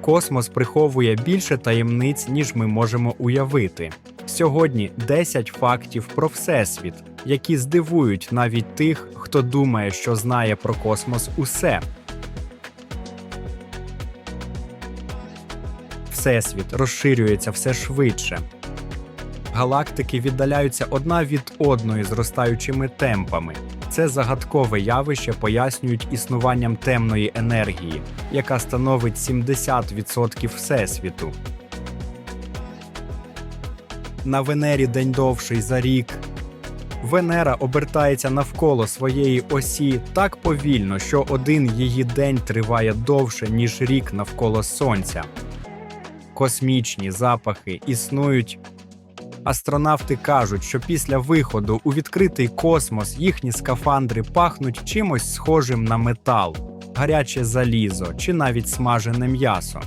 Космос приховує більше таємниць, ніж ми можемо уявити. Сьогодні 10 фактів про Всесвіт, які здивують навіть тих, хто думає, що знає про космос усе. Всесвіт розширюється все швидше. Галактики віддаляються одна від одної зростаючими темпами. Це загадкове явище пояснюють існуванням темної енергії, яка становить 70% всесвіту. На Венері день довший за рік. Венера обертається навколо своєї осі так повільно, що один її день триває довше, ніж рік навколо Сонця. Космічні запахи існують Астронавти кажуть, що після виходу у відкритий космос їхні скафандри пахнуть чимось схожим на метал, гаряче залізо чи навіть смажене м'ясо.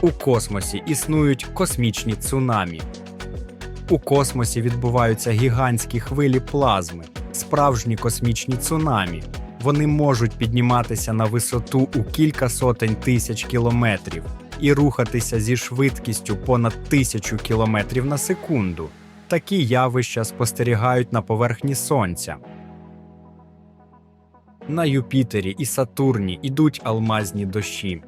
У космосі існують космічні цунамі. У космосі відбуваються гігантські хвилі плазми, справжні космічні цунамі. Вони можуть підніматися на висоту у кілька сотень тисяч кілометрів і рухатися зі швидкістю понад тисячу кілометрів на секунду. Такі явища спостерігають на поверхні Сонця. На Юпітері і Сатурні ідуть алмазні дощі.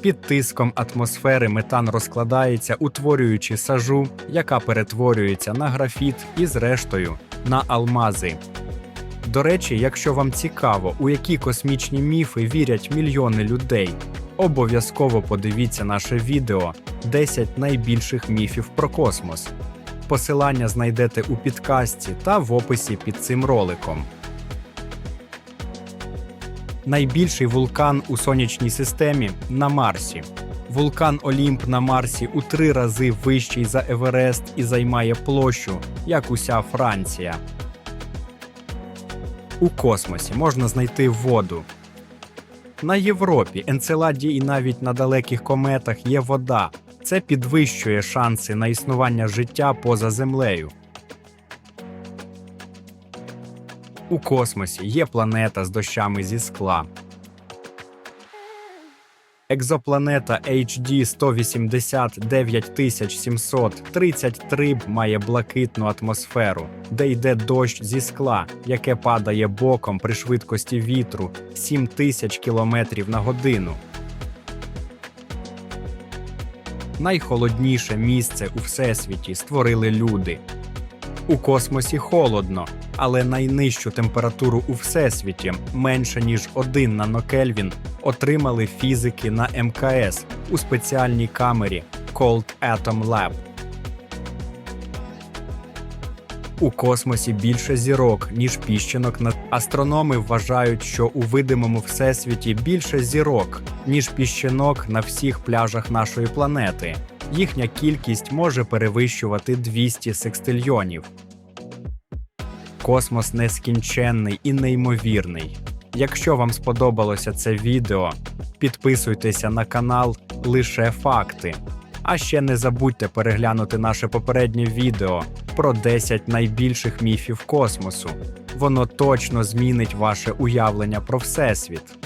Під тиском атмосфери метан розкладається, утворюючи сажу, яка перетворюється на графіт і, зрештою, на алмази. До речі, якщо вам цікаво, у які космічні міфи вірять мільйони людей, обов'язково подивіться наше відео 10 найбільших міфів про космос. Посилання знайдете у підкасті та в описі під цим роликом. Найбільший вулкан у сонячній системі на Марсі. Вулкан Олімп на Марсі у три рази вищий за Еверест і займає площу, як уся Франція. У космосі можна знайти воду. На Європі, Енцеладі і навіть на далеких кометах є вода. Це підвищує шанси на існування життя поза землею. У космосі є планета з дощами зі скла. Екзопланета HD 180 9733 має блакитну атмосферу, де йде дощ зі скла, яке падає боком при швидкості вітру 7000 км на годину. Найхолодніше місце у всесвіті створили люди. У космосі холодно, але найнижчу температуру у всесвіті менше ніж 1 нанокельвін отримали фізики на МКС у спеціальній камері Cold Atom Lab. У космосі більше зірок, ніж піщинок на астрономи вважають, що у видимому всесвіті більше зірок, ніж піщинок на всіх пляжах нашої планети. Їхня кількість може перевищувати 200 секстильйонів. Космос нескінченний і неймовірний. Якщо вам сподобалося це відео, підписуйтеся на канал Лише Факти. А ще не забудьте переглянути наше попереднє відео про 10 найбільших міфів космосу. Воно точно змінить ваше уявлення про Всесвіт.